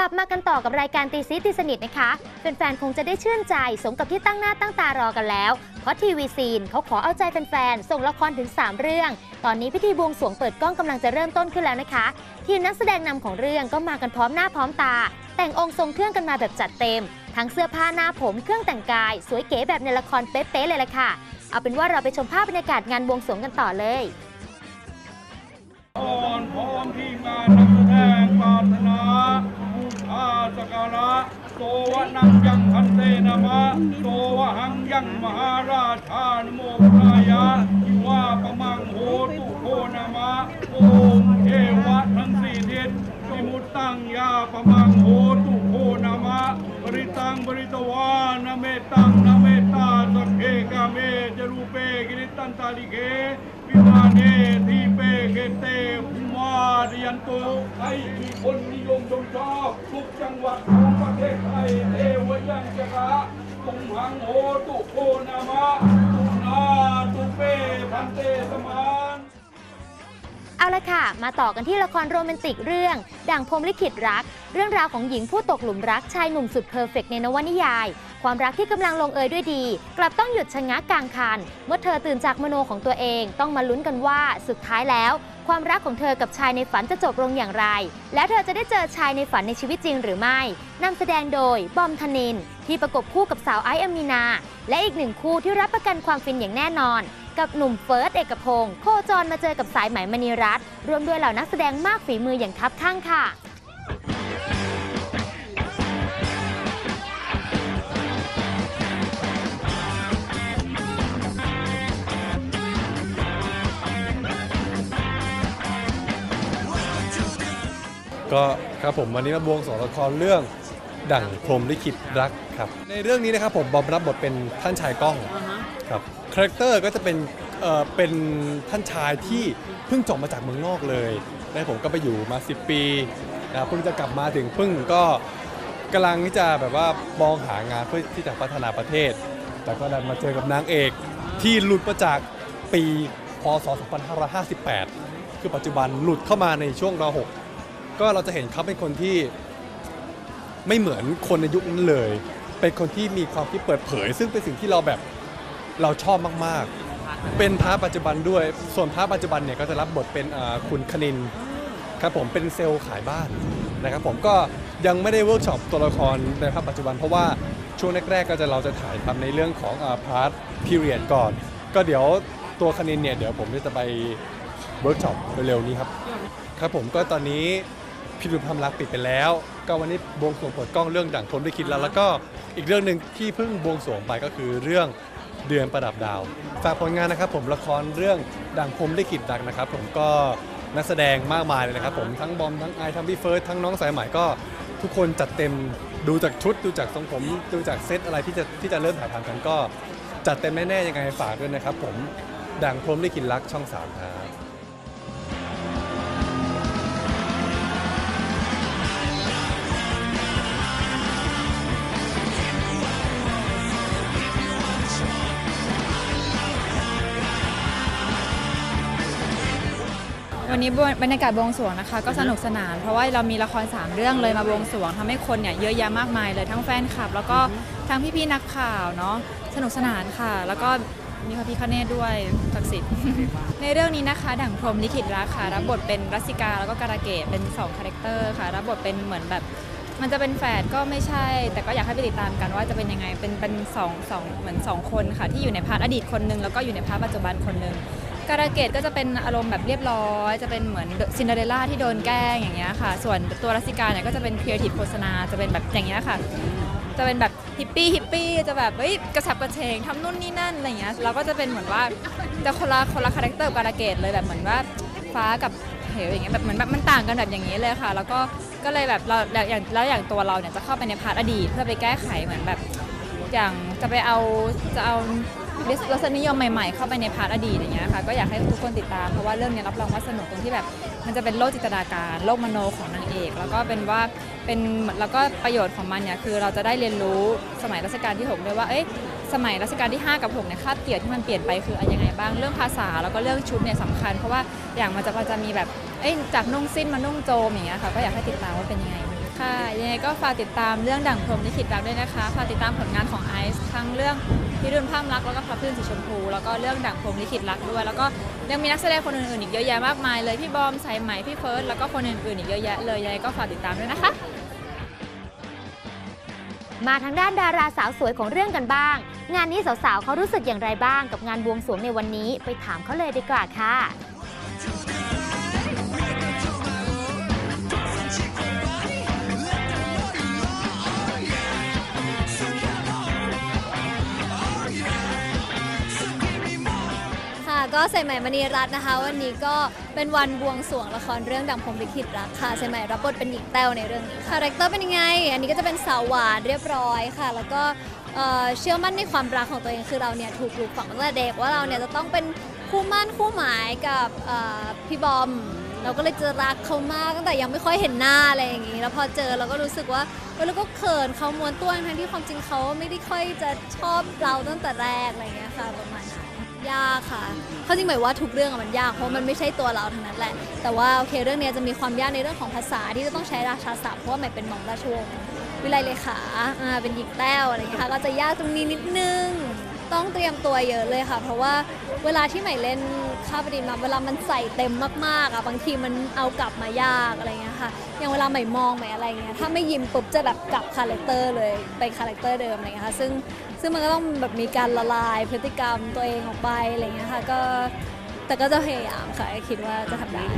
ลับมากันต่อกับรายการตีซีตีสนิทนะคะแฟนๆคงจะได้ชื่นใจสมกับที่ตั้งหน้าตั้งตารอกันแล้ว เพราะทีวีซีนเขาขอเอาใจแฟนๆส่งละครถึง 3 เรื่อง ตอนนี้พิธีบวงสรวงเปิดกล้องกำลังจะเริ่มต้นขึ้นแล้วนะคะ ทีมนักแสดงนำของเรื่องก็มากันพร้อมหน้าพร้อมตา แต่งองค์ทรงเครื่องกันมาแบบจัดเต็ม ทั้งเสื้อผ้าหน้าผมเครื่องแต่งกาย สวยเก๋แบบในละครเป๊ะๆเลยละค่ะ เอาเป็นว่าเราไปชมภาพบรรยากาศงานบวงสรวงกันต่อเลยพร้อมที่งานนักแสดงปรารถนา สกการะโตวะนังยังพันเตนะมะโตวะหังยังมหาราชานโมพุทายะยิวาปะมังโหตุโคนะมะโอมเทวะทั้งสี่ทิศวิมุตตังยาปะมังโหตุโคนะมะบริตังบริตวานะเมตังนะเมตตาสัพเพกาเมจรูเปกิริตันตาลิเกวิมาเนทีเปเกเตภูมาเรี ยนโตให้มีคนนิยมชมชอบทุกจังหวัดของประเทศไทยเทวยังจะระตุงหังโหตุโคนามะตุนาตุเปพันเตสมา เอาละค่ะ มาต่อกันที่ละครโรแมนติกเรื่อง ดั่งพรมลิขิตรัก เรื่องราวของหญิงผู้ตกหลุมรักชายหนุ่มสุดเพอร์เฟกต์ในนวนิยาย ความรักที่กำลังลงเอยด้วยดี กลับต้องหยุดชะงักกลางคัน เมื่อเธอตื่นจากมโนของตัวเอง ต้องมาลุ้นกันว่าสุดท้ายแล้ว ความรักของเธอกับชายในฝันจะจบลงอย่างไร และเธอจะได้เจอชายในฝันในชีวิตจริงหรือไม่นำแสดงโดยบอมธนิน ที่ประกบคู่กับสาวไอซ์อมีนา และอีกหนึ่งคู่ที่รับประกันความฟินอย่างแน่นอน กับหนุ่มเฟิร์สเอกพงศ์โคจรมาเจอกับสายไหมมณีรัตน์รวมด้วยเหล่านักแสดงมากฝีมืออย่างคับข้างค่ะก็ครับผมวันนี้มาบวงสรวงละครเรื่องดั่งพรมลิขิตรักครับ ในเรื่องนี้นะครับผมบอมรับบทเป็นท่านชายกล้อง ครับคาแรคเตอร์ก็จะเป็นเอ่อเป็นท่านชายที่เพิ่งจบมาจากเมืองนอกเลยนะผมก็ไปอยู่มา 10 ปีนะเพิ่งจะกลับมาถึงเพิ่งก็กำลังที่จะแบบว่ามองหางานเพื่อที่จะพัฒนาประเทศ แต่ก็ดันมาเจอกับนางเอกที่หลุดมาจากปีพศ 2558 คือปัจจุบันหลุดเข้ามาในช่วงรหกก็เราจะเห็นเขาเป็นคนที่ไม่เหมือนคนในยุคนั้นเลย เป็นคนที่มีความคิดเปิดเผย ซึ่งเป็นสิ่งที่เราแบบ เราชอบมากๆ เป็นพระปัจจุบันด้วย ส่วนพระปัจจุบันเนี่ยก็จะรับบทเป็นคุณคณินครับผมเป็นเซลล์ขายบ้านนะครับผมก็ยังไม่ได้เวิร์กช็อปตัวละครในภาพปัจจุบัน เพราะว่าช่วงแรกๆก็จะเราจะถ่ายทำในเรื่องของพาร์ทพีเรียดก่อน ก็เดี๋ยวตัวคณินเนี่ยเดี๋ยวผมจะไปเวิร์กช็อปเร็วๆนี้ครับครับผมก็ตอนนี้พิรุณความรักปิดไปแล้ว ก็วันนี้บวงสรวงเปิดกล้องเรื่องดั่งพรหมได้คิดแล้ว แล้วก็อีกเรื่องหนึ่งที่เพิ่งบวงสรวงไปก็คือเรื่อง เดือนประดับดาว ฝากผลงานนะครับผมละครเรื่องดังพรมได้คิดดักนะครับ ผมก็นักแสดงมากมายเลยนะครับผมทั้งบอมทั้งไอทั้งพี่เฟิร์สทั้งน้องสายใหม่ก็ ทุกคนจัดเต็มดูจากชุดดูจากทรงผม ดูจากเซตอะไรที่จะที่จะเริ่มถ่ายทำกันก็ จัดเต็มแน่ๆยังไงฝากด้วยนะครับผมดังพรมได้คิดรักช่องสามครับ วันนี้บรรยากาศบวงสรวงนะคะ ก็สนุกสนาน เพราะว่าเรามีละคร 3 เรื่องเลยมาบวงสรวงทำให้คนเนี่ยเยอะแยะมากมายเลยทั้งแฟนคลับ แล้วก็ทั้งพี่ๆนักข่าวเนาะสนุกสนานค่ะ แล้วก็มีพระพิคเนตด้วยศักดิ์สิทธิ์ ในเรื่องนี้นะคะ ดั่งพรหมลิขิตรักค่ะรับบทเป็นรัสสิกาแล้วก็การะเกดเป็น2คาแรคเตอร์ค่ะรับบทเป็นเหมือนแบบมันจะเป็นแฝดก็ไม่ใช่ แต่ก็อยากให้ไปติดตามกันว่าจะเป็นยังไงเป็นเป็นสองสองเหมือนสองคนค่ะ ที่อยู่ในพาร์ทอดีตคนหนึงแล้วก็อยู่ในพาร์ทปัจจุบันคนหนึง การะเกดก็จะเป็นอารมณ์แบบเรียบร้อย จะเป็นเหมือนซินเดอเรลล่าที่โดนแกล้งอย่างเงี้ยค่ะ ส่วนตัวรัสสิกาเนี่ยก็จะเป็นครีเอทีฟโฆษณาจะเป็นแบบอย่างเงี้ยค่ะ จะเป็นแบบฮิปปี้ฮิปปี้จะแบบเฮ้ยกระฉับกระเฉงทำนู่นนี่นั่นอะไรเงี้ยเราก็จะเป็นเหมือนว่าจะคนละคนละคาแรคเตอร์การะเกดเลยแบบเหมือนว่าฟ้ากับเหวอย่างเงี้ยแบบเหมือนแบบมันต่างกันแบบอย่างนี้เลยค่ะ แล้วก็ก็เลยแบบเราแล้วอย่างแล้วอย่างตัวเราเนี่ยจะเข้าไปในพาร์ทอดีตเพื่อไปแก้ไขเหมือนแบบ อย่างจะไปเอาจะเอา รสนิยมใหม่ๆ เข้าไปในพาร์ทอดีตอย่างเงี้ยค่ะก็อยากให้ทุกคนติดตามเพราะว่าเรื่องเนี้ยรับรองว่าสนุกตรงที่แบบ มันจะเป็นโลกจินตนาการ โลกมโนของนางเอก แล้วก็เป็นว่าเป็นแล้วก็ประโยชน์ของมันเนี่ยคือเราจะได้เรียนรู้สมัยรัชกาลที่6ด้วยว่าเอ๊ะสมัยรัชกาลที่ 5 กับ6เนี่ยคาบเกี่ยวที่มันเปลี่ยนไปคืออะไรยังไงบ้างเรื่องภาษาแล้วก็เรื่องชุดเนี่ยสำคัญ เพราะว่าอย่างมันจะมันจะมีแบบเอ้ยจากนุ่งสิ้นมานุ่งโจมอย่างเงี้ยค่ะก็อยากให้ติดตามว่าเป็นยังไง ค่ะยังไงก็ฝากติดตามเรื่องดั่งพรมลิขิตรักด้วยนะคะฝากติดตามผลงานของไอซ์ทั้งเรื่องพิรุณภาพรักแล้วก็พระพื้นสีชมพูแล้วก็เรื่องดั่งพรมลิขิตรักด้วย แล้วก็ยังมีนักแสดงคนอื่นๆอีกเยอะแยะมากมายเลยพี่บอมสายไหมพี่เฟิร์สแล้วก็คนอื่นๆอีกเยอะแยะเลยยังไงก็ฝากติดตามด้วยนะคะ มาทางด้านดาราสาวสวยของเรื่องกันบ้าง งานนี้สาวๆเขารู้สึกอย่างไรบ้างกับงานบวงสรวงในวันนี้ไปถามเขาเลยดีกว่าค่ะ ก็ใส่ใหม่มณีรัตน์นะคะ วันนี้ก็เป็นวันบวงสรวงละครเรื่องดังพรหมลิขิตรักค่ะใส่ใหม่รับบทเป็นหญิงแต้วในเรื่องนี้คาแรคเตอร์เป็นยังไง อันนี้ก็จะเป็นสาวหวานเรียบร้อยค่ะ แล้วก็เอ่อเชื่อมั่นในความรักของตัวเองคือเราเนี่ยถูกปลูกฝังตั้งแต่เด็กว่าเราเนี่ยจะต้องเป็นคู่มั่นคู่หมายกับเอ่อพี่บอม เราก็เลยจะรักเขามากตั้งแต่ยังไม่ค่อยเห็นหน้าอะไรอย่างนี้ แล้วพอเจอเราก็รู้สึกว่าเออเราก็เขินเขาม้วนตัวทั้งที่ความจริงเขาไม่ได้ค่อยจะชอบเราตั้งแต่แรกอะไรอย่างเงี้ยค่ะประมาณ ยากค่ะเขาจริงหมายว่าทุกเรื่องอะมันยาก เพราะมันไม่ใช่ตัวเราทั้งนั้นแหละ แต่ว่าโอเคเรื่องเนี้ยจะมีความยากในเรื่องของภาษาที่จะต้องใช้ราชาศัพท์เพราะว่าหมายเป็นหม่อมราชวงศ์วิไลเลขาอ่าเป็นหญิงแต้วอะไรอย่างเงี้ยค่ะก็จะยากตรงนี้นิดนึง ต้องเตรียมตัวเยอะเลยค่ะ เพราะว่าเวลาที่ใหม่เล่น ข้าวประดินมาเวลามันใส่เต็มมากๆอะบางทีมันเอากลับมายากอะไรเงี้ยค่ะอย่างเวลาใหม่มองใหม่อะไรเงี้ยถ้าไม่ยิ้มปุ๊บจะแบบกลับคาแรคเตอร์เลยไปคาแรคเตอร์เดิมอะไรเงี้ยค่ะซึ่งซึ่งมันก็ต้องแบบมีการละลายพฤติกรรมตัวเองออกไปอะไรเงี้ยค่ะก็แต่ก็จะพยายามค่ะคิดว่าจะทำได้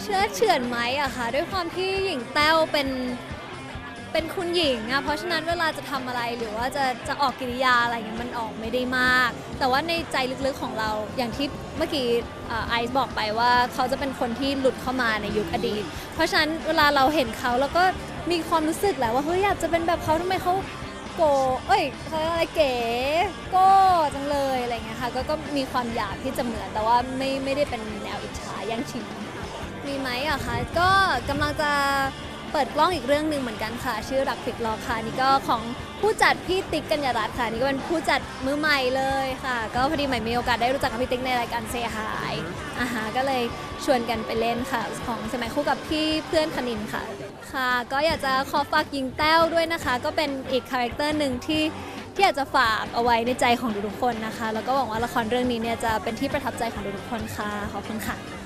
เชื่อเฉือนไหมอะค่ะด้วยความที่หญิงแต้วเป็น เป็นคุณหญิงอะเพราะฉะนั้นเวลาจะทำอะไรหรือว่าจะจะออกกิริยาอะไรเงี้ยมันออกไม่ได้มาก แต่ว่าในใจลึกๆของเราอย่างที่เมื่อกี้เอ่อไอซ์บอกไปว่าเขาจะเป็นคนที่หลุดเข้ามาในยุคอดีต เพราะฉะนั้นเวลาเราเห็นเขาแล้วก็มีความรู้สึกแหละว่าเฮ้ยอยากจะเป็นแบบเขาทำไมเขาโกเอ้ยเขาเรียกอะไรเก๋โก้จังเลยอะไรเงี้ยค่ะก็ก็มีความอยากที่จะเหมือนแต่ว่าไม่ไม่ได้เป็นแนวอิจฉาแย่งชิง มีไหมอะคะก็กำลังจะ เปิดกล้องอีกเรื่องหนึ่งเหมือนกันค่ะ ชื่อรักพลิกล็อกค่ะนี่ก็ของผู้จัดพี่ติ๊กกัญญารัตน์ค่ะ นี่ก็เป็นผู้จัดมือใหม่เลยค่ะ ก็พอดีใหม่มีโอกาสได้รู้จักกับพี่ติ๊กในรายการเซฮายอาหาก็เลยชวนกันไปเล่นค่ะ ของสมัยคู่กับพี่เพื่อนคณินค่ะค่ะ ก็อยากจะขอฝากยิงแต้วด้วยนะคะ ก็เป็นอีกคาแรคเตอร์หนึ่งที่ที่อยากจะฝากเอาไว้ในใจของทุกๆคนนะคะ แล้วก็หวังว่าละครเรื่องนี้เนี่ยจะเป็นที่ประทับใจของทุกๆคนค่ะขอบคุณค่ะ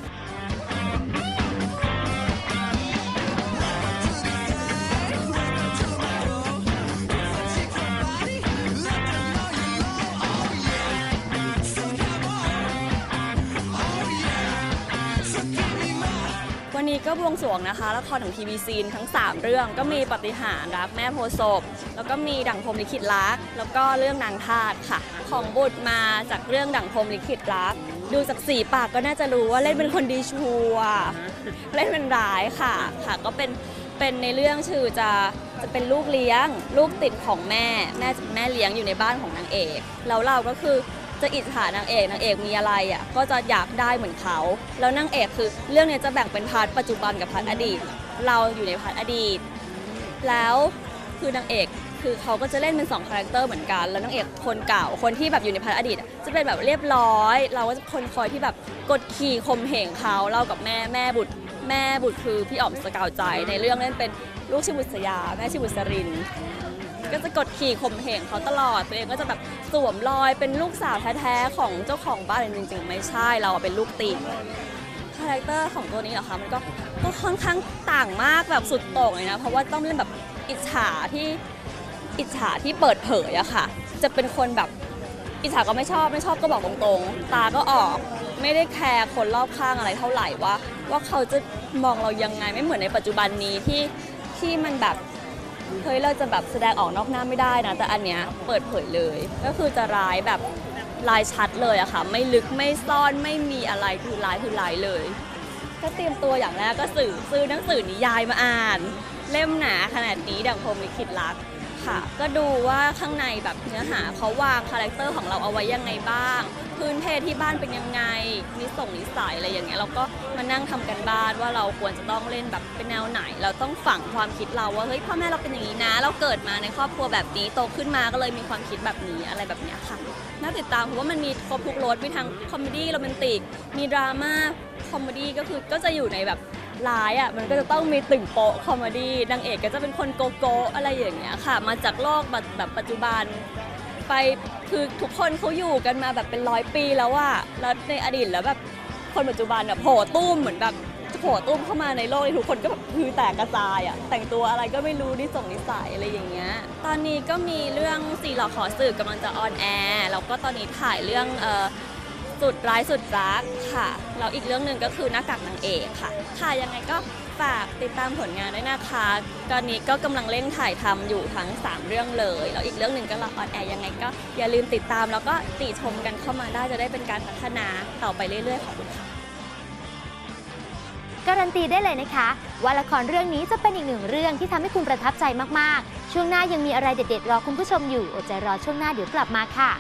นี้ก็บวงสรวงนะคะละครของทีวีซีนทั้ง 3 เรื่องก็มีปฏิหารย์รักแม่โพศพแล้วก็มีดั่งพรมลิขิตรัก แล้วก็เรื่องนางทาตค่ะ ของบุตรมาจากเรื่องดั่งพรมลิขิตรัก ดูจากสีปากก็น่าจะรู้ว่าเล่นเป็นคนดีชัวร์เล่นเป็นร้ายค่ะค่ะ ก็เป็นเป็นในเรื่องชื่อจะจะเป็นลูกเลี้ยง ลูกติดของแม่แม่แม่เลี้ยงอยู่ในบ้านของนางเอกแล้วเราก็คือ จะอิจฉานางเอกนางเอกมีอะไรอะก็จะอยากได้เหมือนเขา แล้วนางเอกคือเรื่องเนี้ยจะแบ่งเป็นพาร์ทปัจจุบันกับพาร์ทอดีต เราอยู่ในพาร์ทอดีต แล้วคือนางเอกคือเขาก็จะเล่นเป็น2คาแรคเตอร์เหมือนกัน แล้วนางเอกคนเก่าคนที่แบบอยู่ในพาร์ทอดีต จะเป็นแบบเรียบร้อย เราก็จะคนคอยที่แบบกดขี่ข่มเหงเขาเล่ากับแม่แม่บุตรแม่บุตรคือพี่อ๋อมสกาวใจในเรื่องเล่นเป็นลูกชิบุษยา แม่ชิบุษริน ก็จะกดขี่ข่มเหงเขาตลอด ตัวเองก็จะแบบสวมรอยเป็นลูกสาวแท้ๆของเจ้าของบ้านจริงๆ ไม่ใช่เราเป็นลูกติดคาแรคเตอร์ของตัวนี้เหรอคะมันก็ก็ค่อนข้างต่างมากแบบสุดโต่งเลยนะ เพราะว่าต้องเล่นแบบอิจฉาที่อิจฉาที่เปิดเผยอะค่ะ จะเป็นคนแบบอิจฉาก็ไม่ชอบไม่ชอบก็บอกตรงๆ ตาก็ออกไม่ได้แคร์คนรอบข้างอะไรเท่าไหร่ว่า ว่าเขาจะมองเรายังไงไม่เหมือนในปัจจุบันนี้ที่ที่มันแบบ เฮ้ยเราจะแบบแสดงออกนอกหน้าไม่ได้นะ แต่อันเนี้ยเปิดเผยเลย ก็คือจะร้ายแบบลายชัดเลยอะค่ะ ไม่ลึกไม่ซ่อนไม่มีอะไรคือร้ายคือร้ายเลย ก็เตรียมตัวอย่างแรกก็สื่อซื้อหนังสือนิยายมาอ่าน เล่มหนาขนาดนี้ดังพรมลิขิตรักค่ะ ก็ดูว่าข้างในแบบเนื้อหาเขาวางคาแรคเตอร์ของเราเอาไว้ยังไงบ้าง พื้นเพที่บ้านเป็นยังไงนิส่งนิสัยอะไรอย่างเงี้ยเราก็ มานั่งทำกันบ้านว่าเราควรจะต้องเล่นแบบเป็นแนวไหน เราต้องฝังความคิดเราว่าเฮ้ยพ่อแม่เราเป็นอย่างนี้นะ เราเกิดมาในครอบครัวแบบนี้โตขึ้นมาก็เลยมีความคิดแบบนี้อะไรแบบนี้ค่ะน่าติดตามเพราะว่ามันมีครบทุกรสมีทั้งคอมเมดี้โรแมนติกมีดราม่าคอมเมดี้ก็คือก็จะอยู่ในแบบร้ายอะมันก็จะต้องมีตึงโปะคอมเมดี้นางเอกก็จะเป็นคนโกโก้อะไรอย่างเงี้ยค่ะ มาจากโลกแบบแบบปัจจุบันไปคือทุกคนเขาอยู่กันมาแบบเป็นร้อยปีแล้วอะแล้วในอดีตแล้วแบบ คนปัจจุบันอะโผล่ตุ้มเหมือนแบบโผล่ตุ้มเข้ามาในโลกทุกคนก็แบบคือแตกกระจายอะแต่งตัวอะไรก็ไม่รู้นิสงนิสัยอะไรอย่างเงี้ยตอนนี้ก็มีเรื่องสี่หลอกขอสืบกำลังจะออนแอร์แล้วก็ตอนนี้ถ่ายเรื่องเอ่อสุดร้ายสุดรักค่ะแล้วอีกเรื่องหนึ่งก็คือหน้ากากนางเอกค่ะค่ะยังไงก็ ฝากติดตามผลงานด้วยนะคะ ตอนนี้ก็กำลังเร่งถ่ายทำอยู่ทั้ง 3 เรื่องเลย แล้วอีกเรื่องหนึ่งก็รอออนแอร์ยังไงก็อย่าลืมติดตามแล้วก็ติชมกันเข้ามาได้จะได้เป็นการพัฒนาต่อไปเรื่อยๆขอบคุณค่ะการันตีได้เลยนะคะ ว่าละครเรื่องนี้จะเป็นอีกหนึ่งเรื่องที่ทำให้คุณประทับใจมากๆ ช่วงหน้ายังมีอะไรเด็ดๆรอคุณผู้ชมอยู่อดใจรอช่วงหน้าเดี๋ยวกลับมาค่ะ